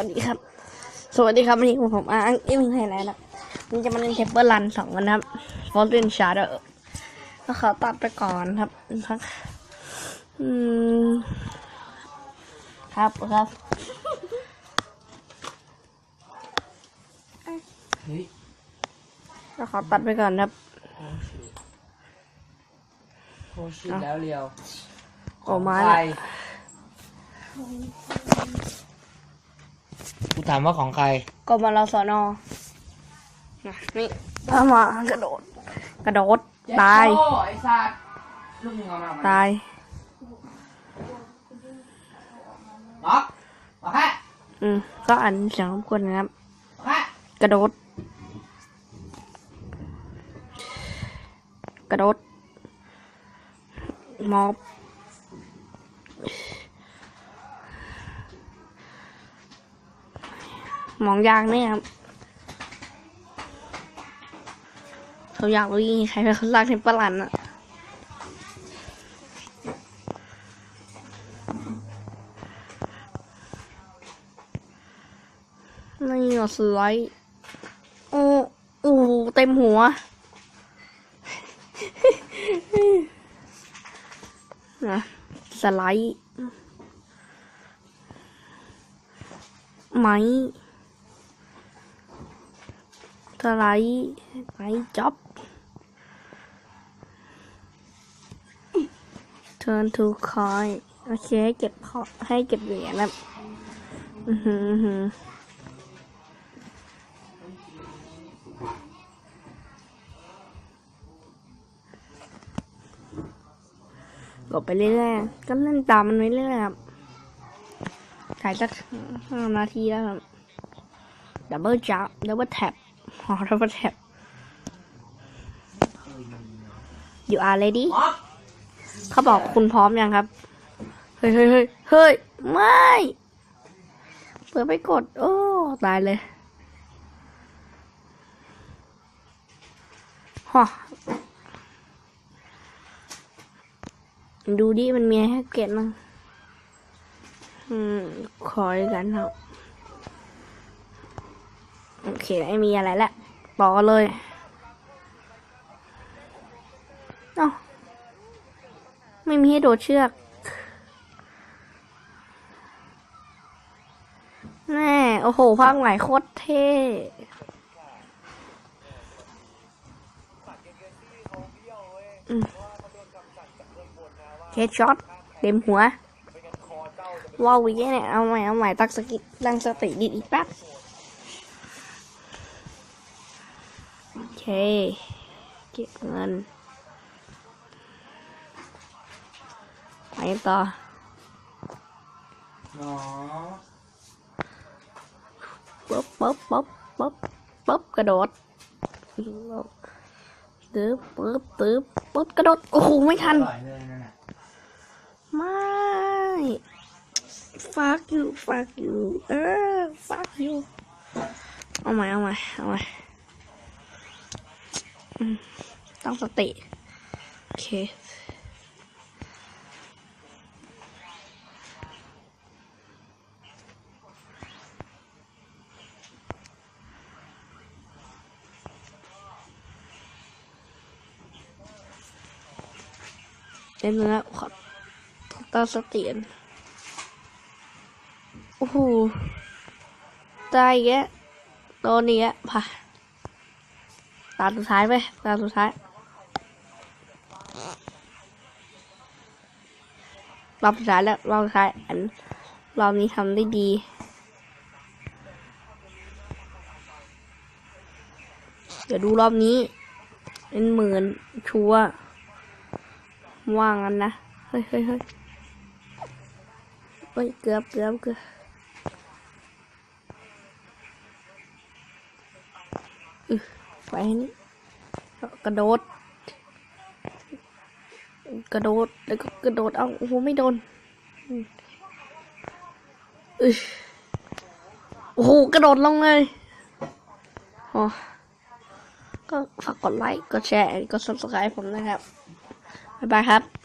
วัสดีครับวันนี้ผมอาร์อิมไทยแลนด์นะวันนี้จะมาเล่นเทปเปอร์รันสองกันนะครับฟอลเรนชาร์เดอร์ก็ขอตัดไปก่อนครับพักอืมครับครับเฮ้ยก็ขอตัดไปก่อนครับโคชิดแล้วเรียวโอ้มาใครกู ถามว่าของใครก็มาเราสอนอนะนี่เอามากระโดด กระโดด ตาย โอ้ไอ้สัตว์ลูกมึงเอามาไหมตายน็อกมาแค่อืม ก็อันเสียงรบกวนนะครับมาแค่กระโดด กระโดด มอบ มองยากเนี่ยครับเขาอยากรู้ยังใครเป็นคนรักในปลันอะนี่อะสไลด์โอ้โอ้เต็มหัวนะสไลด์ ไหม สไลด์ไหมจ็อบ turn to coin โอเค ให้เก็บพอให้เก็บเหรียญนะอือหือหือกดไปเรื่อยๆ ก็เล่นตามมันไปเรื่อยครับถ่ายสักห้านาทีแล้วครับดับเบิลจับดับเบิลแท็บ อ๋อดับเบิลแท็บ you are ready เขาบอกคุณพร้อมยังครับ เฮ้ยเฮ้ยเฮ้ยเฮ้ย ไม่ เปิดไปกด โอ้ ตายเลยฮะดูดิ มันมีให้เก็บมั้งอืมคอยกันครับ โอเคไม่มีอะไรแล้วต่อเลยเอ้าไม่มีให้โดดเชือกแน่โอ้โหภาคใหม่โคตรเท่เฮดช็อตเต็มหัวว้าววิเนี่ยเอาใหม่เอาใหม่ตักสกิตั้งสติดีอีกแป๊บ โอ เคเก็บเงิน ไปต่อน็อกปุ๊บปุ๊บปุ๊บปุ๊บปุ๊บกระโดดตึ๊บปุ๊บตึ๊บปุ๊บกระโดด โอ้โห ไม่ทันอร่อยเลยนั่นน่ะไม่ fuck you fuck you เออ fuck you เอาใหม่เอาใหม่เอาใหม่อืม ตั้งสติ โอเคเล่นเนื้อขอตั้งสตินโอ้โหตายอีกแกะโดนอีกแกะผ่า ตาสุดท้ายไปตาสุดท้ายรอบสุดท้ายแล้วรอบสุดท้ายอันรอบนี้ทำได้ดีเดี๋ยวดูรอบนี้ เป็นหมื่นชัวว่างกันนะเฮ้ยเฮ้ยเฮ้ยเฮ้ยเกือบเกือบเกือบอึ ไปนี่กระโดด กระโดด แล้วก็กระโดด เอาโอ้โหไม่โดนอืมอึโอ้โหกระโดดลงเลยอ๋อก็ฝากกดไลค์ กดแชร์ กด subscribe ผมนะครับ บ๊ายบายครับ